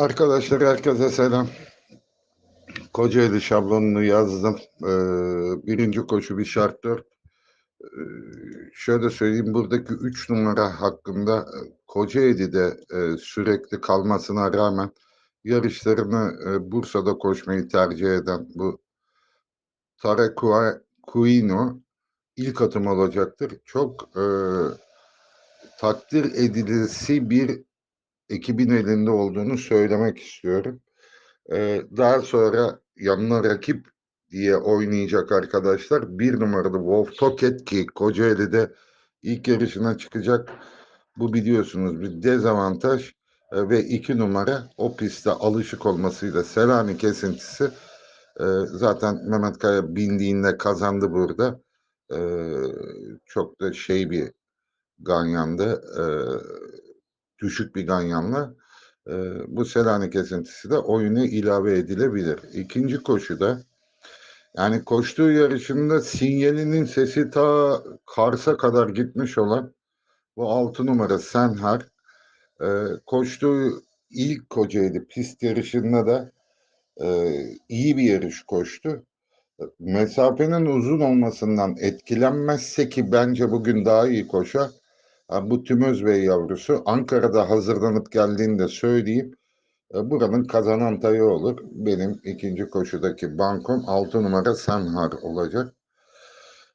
Arkadaşlar herkese selam. Kocaeli şablonunu yazdım. Ee, birinci koşu bir şart dört. Ee, şöyle söyleyeyim buradaki üç numara hakkında e, Kocaeli'de e, sürekli kalmasına rağmen yarışlarını e, Bursa'da koşmayı tercih eden bu Tarek Kuino ilk atım olacaktır. Çok e, takdir edilisi bir ekibin elinde olduğunu söylemek istiyorum. Ee, daha sonra yanına rakip diye oynayacak arkadaşlar. Bir numaralı Wolf Toket ki Kocaeli'de ilk yarışına çıkacak. Bu biliyorsunuz bir dezavantaj. Ee, ve iki numara o pistte alışık olmasıyla Selanik kesintisi e, zaten Mehmet Kaya bindiğinde kazandı burada. Ee, çok da şey bir ganyandı. Ee, düşük bir ganyanla e, bu Selanik kesintisi de oyuna ilave edilebilir. İkinci koşuda yani koştuğu yarışında sinyalinin sesi ta Kars'a kadar gitmiş olan bu altı numara Senhar e, koştuğu ilk Kocaeli pist yarışında da e, iyi bir yarış koştu. Mesafenin uzun olmasından etkilenmezse ki bence bugün daha iyi koşar bu Tümöz Bey yavrusu Ankara'da hazırlanıp geldiğinde söyleyeyim. E, buranın kazanan tayı olur. Benim ikinci koşudaki bankom 6 numara Senhar olacak.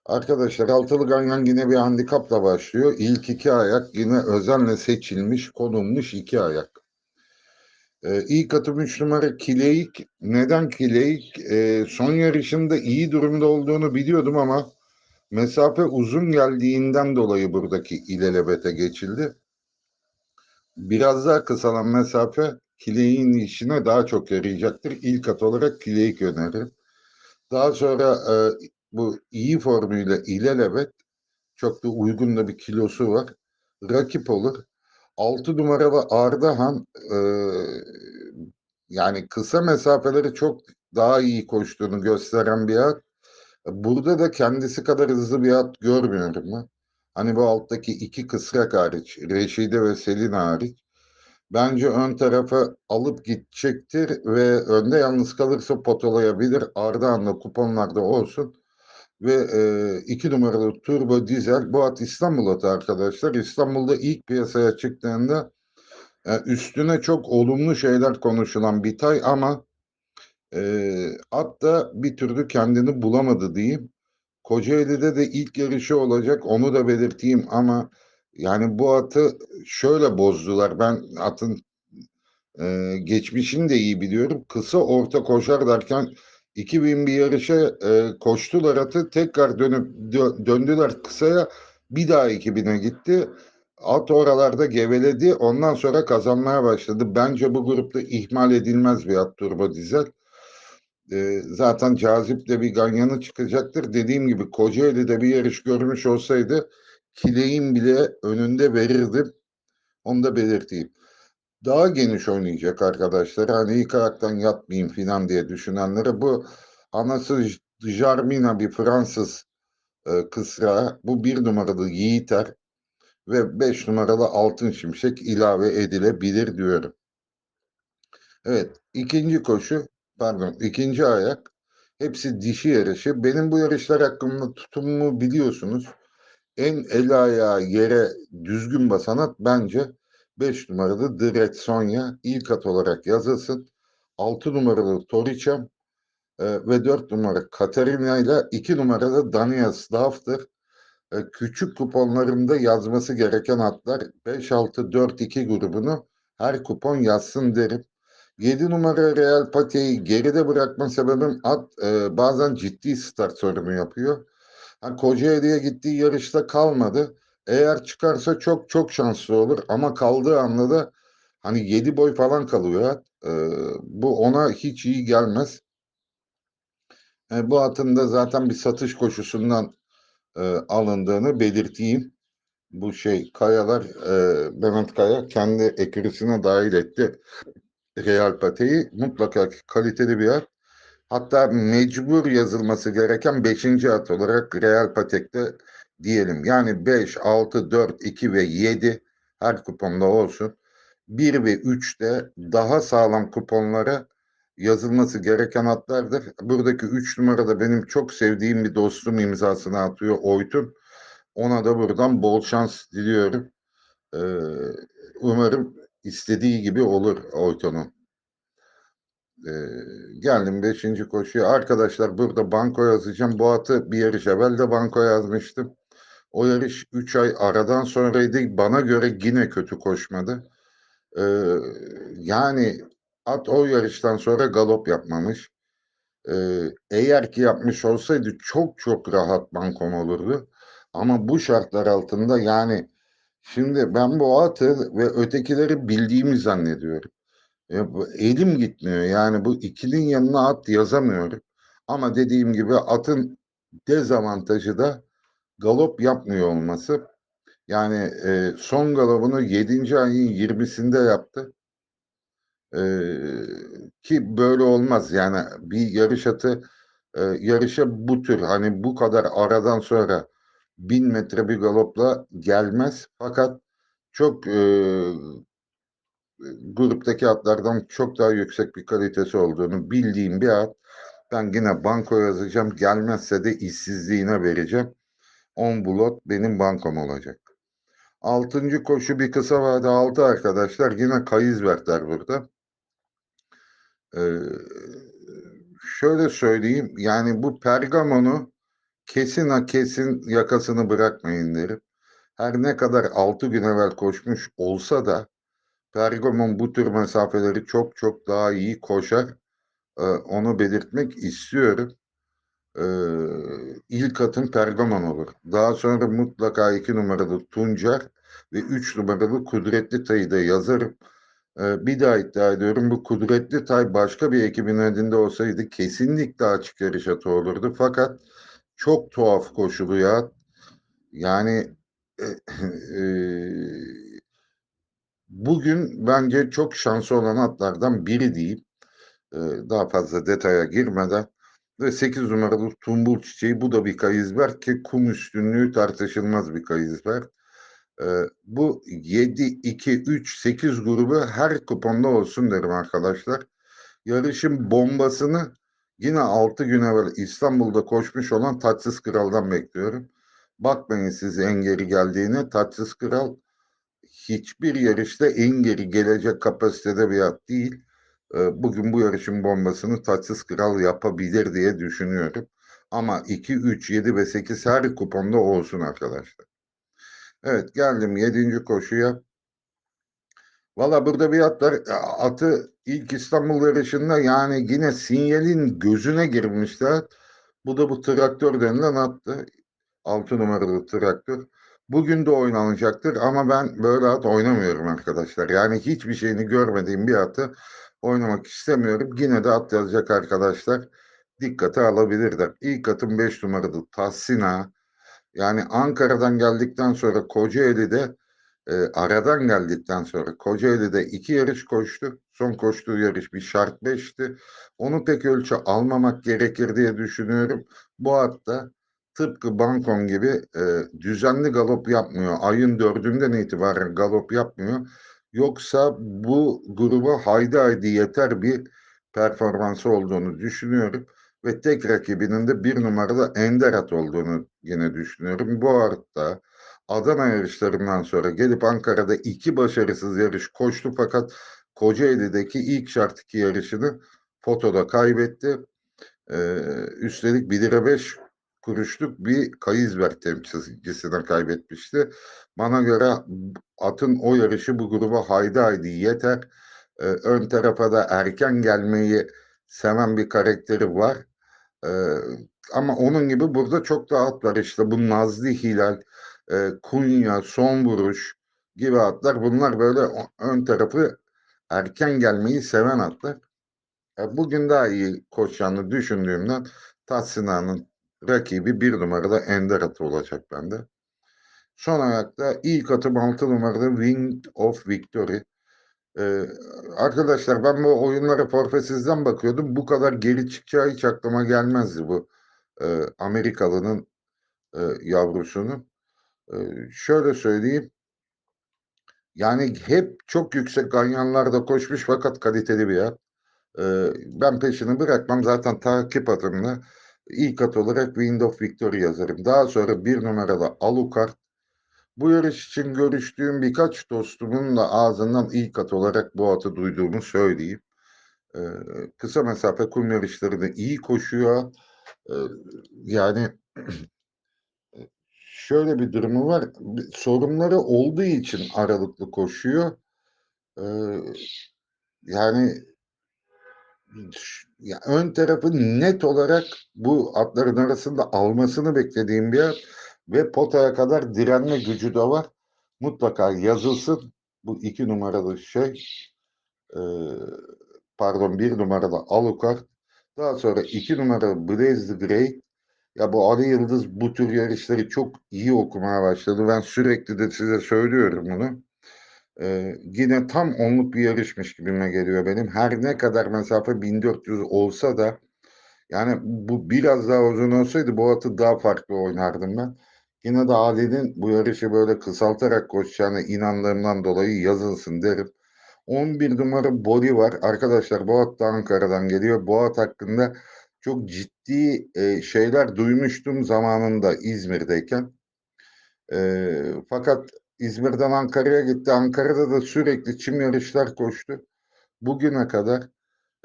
Arkadaşlar altılı ganyan yine bir handikapla başlıyor. İlk iki ayak yine özenle seçilmiş, konulmuş iki ayak. Ee, ilk atım 3 numara Kileik. Neden Kileik? Ee, son yarışında iyi durumda olduğunu biliyordum ama Mesafe uzun geldiğinden dolayı buradaki ilelebete geçildi. Biraz daha kısalan mesafe kileğin işine daha çok yarayacaktır. İlk at olarak kileği öneririm. Daha sonra e, bu iyi formuyla ilelebet çok da uygun da bir kilosu var. Rakip olur. 6 numara ve Ardahan e, yani kısa mesafeleri çok daha iyi koştuğunu gösteren bir at. Burada da kendisi kadar hızlı bir at görmüyorum ben. Hani bu alttaki iki kısrak hariç, Reşide ve Selin hariç. Bence ön tarafa alıp gidecektir ve önde yalnız kalırsa potolayabilir. Ardahan'da kuponlarda olsun. Ve e, iki numaralı Turbo Dizel bu at İstanbul atı arkadaşlar. İstanbul'da ilk piyasaya çıktığında e, üstüne çok olumlu şeyler konuşulan bir tay ama e, at da bir türlü kendini bulamadı diyeyim. Kocaeli'de de ilk yarışı olacak onu da belirteyim ama yani bu atı şöyle bozdular. Ben atın e, geçmişini de iyi biliyorum. Kısa orta koşar derken 2000 bir yarışa e, koştular atı tekrar dönüp dö, döndüler kısaya bir daha 2000'e gitti. At oralarda geveledi ondan sonra kazanmaya başladı. Bence bu grupta ihmal edilmez bir at turbo dizel e, zaten cazip de bir ganyanı çıkacaktır. Dediğim gibi Kocaeli'de bir yarış görmüş olsaydı kileğin bile önünde verirdim. Onu da belirteyim. Daha geniş oynayacak arkadaşlar. Hani ilk ayaktan yatmayayım falan diye düşünenlere bu anası Jarmina bir Fransız e, kısra. Bu bir numaralı Yiğiter ve beş numaralı Altın Şimşek ilave edilebilir diyorum. Evet ikinci koşu pardon ikinci ayak hepsi dişi yarışı. Benim bu yarışlar hakkında tutumumu biliyorsunuz. En el ayağı yere düzgün basan at bence 5 numaralı Dret Sonya ilk at olarak yazılsın. 6 numaralı Toriçam e, ve 4 numara Katerina ile 2 numaralı Daniel Staff'tır. E, küçük kuponlarımda yazması gereken atlar 5-6-4-2 grubunu her kupon yazsın derim. 7 numara Real Pati'yi geride bırakma sebebim at e, bazen ciddi start sorunu yapıyor. Ha, Kocaeli'ye gittiği yarışta kalmadı. Eğer çıkarsa çok çok şanslı olur ama kaldığı anda da hani 7 boy falan kalıyor. E, bu ona hiç iyi gelmez. E, bu atın da zaten bir satış koşusundan e, alındığını belirteyim. Bu şey Kayalar, e, Mehmet Kaya kendi ekürisine dahil etti. Real Pate'yi mutlaka kaliteli bir at. Hatta mecbur yazılması gereken 5. at olarak Real Patek'te diyelim. Yani 5, 6, 4, 2 ve 7 her kuponda olsun. 1 ve 3'te daha sağlam kuponlara yazılması gereken atlardır. Buradaki 3 numarada benim çok sevdiğim bir dostum imzasını atıyor Oytun. Ona da buradan bol şans diliyorum. Ee, umarım istediği gibi olur Oytun'un. Ee, geldim 5. koşuya. Arkadaşlar burada banko yazacağım. Bu atı bir yarış evvel de banko yazmıştım. O yarış 3 ay aradan sonraydı. Bana göre yine kötü koşmadı. Ee, yani at o yarıştan sonra galop yapmamış. Ee, eğer ki yapmış olsaydı çok çok rahat bankom olurdu. Ama bu şartlar altında yani şimdi ben bu atı ve ötekileri bildiğimi zannediyorum. Bu- elim gitmiyor. Yani bu ikilinin yanına at yazamıyorum. Ama dediğim gibi atın dezavantajı da galop yapmıyor olması. Yani e, son galopunu 7. ayın 20'sinde yaptı. E, ki böyle olmaz. Yani bir yarış atı e, yarışa bu tür hani bu kadar aradan sonra 1000 metre bir galopla gelmez. Fakat çok e, gruptaki atlardan çok daha yüksek bir kalitesi olduğunu bildiğim bir at. Ben yine banko yazacağım. Gelmezse de işsizliğine vereceğim. 10 bulot benim bankom olacak. Altıncı koşu bir kısa vade altı arkadaşlar. Yine kayız burada. Ee, şöyle söyleyeyim. Yani bu Pergamon'u kesin ha kesin yakasını bırakmayın derim. Her ne kadar 6 gün evvel koşmuş olsa da Pergamon bu tür mesafeleri çok çok daha iyi koşar. Ee, onu belirtmek istiyorum. Ee, ilk atın Pergamon olur. Daha sonra mutlaka 2 numaralı Tuncer ve 3 numaralı Kudretli Tay'ı da yazarım. Ee, bir daha iddia ediyorum bu Kudretli Tay başka bir ekibin elinde olsaydı kesinlikle açık yarış atı olurdu. Fakat çok tuhaf koşulu ya. Yani e, e, bugün bence çok şansı olan atlardan biri diyeyim. Ee, daha fazla detaya girmeden ve 8 numaralı Tumbul Çiçeği bu da bir kayızber ki kum üstünlüğü tartışılmaz bir kayızber. Bu 7, 2, 3, 8 grubu her kuponda olsun derim arkadaşlar. Yarışın bombasını yine 6 gün evvel İstanbul'da koşmuş olan Taçsız Kral'dan bekliyorum. Bakmayın siz en geri geldiğine. Taçsız Kral hiçbir yarışta en geri gelecek kapasitede bir at değil. Ee, Bugün bu yarışın bombasını Taçsız Kral yapabilir diye düşünüyorum. Ama 2, 3, 7 ve 8 her kuponda olsun arkadaşlar. Evet geldim 7. koşuya. Valla burada bir at var. Atı ilk İstanbul yarışında yani yine sinyalin gözüne girmişler. Bu da bu traktör denilen attı. 6 numaralı traktör. Bugün de oynanacaktır ama ben böyle at oynamıyorum arkadaşlar. Yani hiçbir şeyini görmediğim bir atı oynamak istemiyorum. Yine de at yazacak arkadaşlar dikkate alabilirler. İlk atım 5 numaralı Tassina. Yani Ankara'dan geldikten sonra Kocaeli'de e, aradan geldikten sonra Kocaeli'de iki yarış koştu. Son koştuğu yarış bir şart beşti. Onu pek ölçü almamak gerekir diye düşünüyorum. Bu hatta tıpkı Bankon gibi e, düzenli galop yapmıyor. Ayın dördünden itibaren galop yapmıyor. Yoksa bu gruba haydi haydi yeter bir performansı olduğunu düşünüyorum. Ve tek rakibinin de bir numaralı Enderat olduğunu yine düşünüyorum. Bu arada Adana yarışlarından sonra gelip Ankara'da iki başarısız yarış koştu fakat Kocaeli'deki ilk şart iki yarışını fotoda kaybetti. Ee, üstelik 1 lira 5 kuruşluk bir Kayızberg temsilcisine kaybetmişti. Bana göre atın o yarışı bu gruba haydi haydi yeter. Ee, ön tarafa da erken gelmeyi seven bir karakteri var. Ee, ama onun gibi burada çok da at var. İşte bu Nazlı Hilal, e, Kunya, Son Vuruş gibi atlar. Bunlar böyle ön tarafı erken gelmeyi seven atlar. E, bugün daha iyi koşacağını düşündüğümden Tatsina'nın rakibi bir numarada Ender atı olacak bende. Son ayakta ilk atım 6 numarada Wind of Victory. Ee, arkadaşlar ben bu oyunlara forfesizden bakıyordum. Bu kadar geri çıkacağı hiç aklıma gelmezdi bu e, Amerikalı'nın e, yavrusunun. Şöyle söyleyeyim. Yani hep çok yüksek ganyanlarda koşmuş fakat kaliteli bir at. Ben peşini bırakmam. Zaten takip atımda ilk at olarak Wind of Victory yazarım. Daha sonra bir numaralı Alucard. Bu yarış için görüştüğüm birkaç dostumun da ağzından ilk at olarak bu atı duyduğumu söyleyeyim. Ee, kısa mesafe kum yarışlarını iyi koşuyor. Ee, yani şöyle bir durumu var. Sorunları olduğu için aralıklı koşuyor. Ee, yani ya ön tarafı net olarak bu atların arasında almasını beklediğim bir at ve potaya kadar direnme gücü de var. Mutlaka yazılsın bu iki numaralı şey. Ee, pardon bir numaralı Alucard. Daha sonra iki numaralı Blaze the Great. Ya bu Ali Yıldız bu tür yarışları çok iyi okumaya başladı. Ben sürekli de size söylüyorum bunu. Ee, yine tam onluk bir yarışmış gibime geliyor benim. Her ne kadar mesafe 1400 olsa da yani bu biraz daha uzun olsaydı bu atı daha farklı oynardım ben. Yine de Ali'nin bu yarışı böyle kısaltarak koşacağına inandığımdan dolayı yazılsın derim. 11 numara Boli var. Arkadaşlar bu at da Ankara'dan geliyor. Bu at hakkında çok ciddi e, şeyler duymuştum zamanında İzmir'deyken. E, fakat İzmir'den Ankara'ya gitti. Ankara'da da sürekli çim yarışlar koştu. Bugüne kadar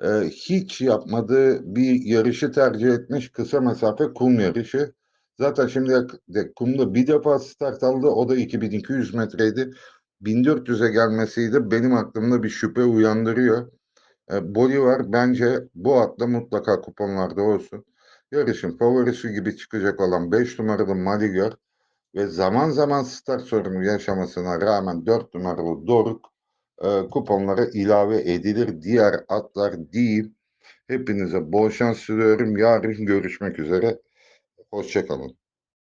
e, hiç yapmadığı bir yarışı tercih etmiş kısa mesafe kum yarışı. Zaten şimdi de kumda bir defa start aldı. O da 2200 metreydi. 1400'e gelmesiydi. Benim aklımda bir şüphe uyandırıyor. E, Bolivar bence bu atla mutlaka kuponlarda olsun. Yarışın favorisi gibi çıkacak olan 5 numaralı Maligar ve zaman zaman start sorunu yaşamasına rağmen 4 numaralı Doruk e, kuponlara ilave edilir. Diğer atlar diyeyim. Hepinize bol şans diliyorum. Yarın görüşmek üzere. Hoşçakalın.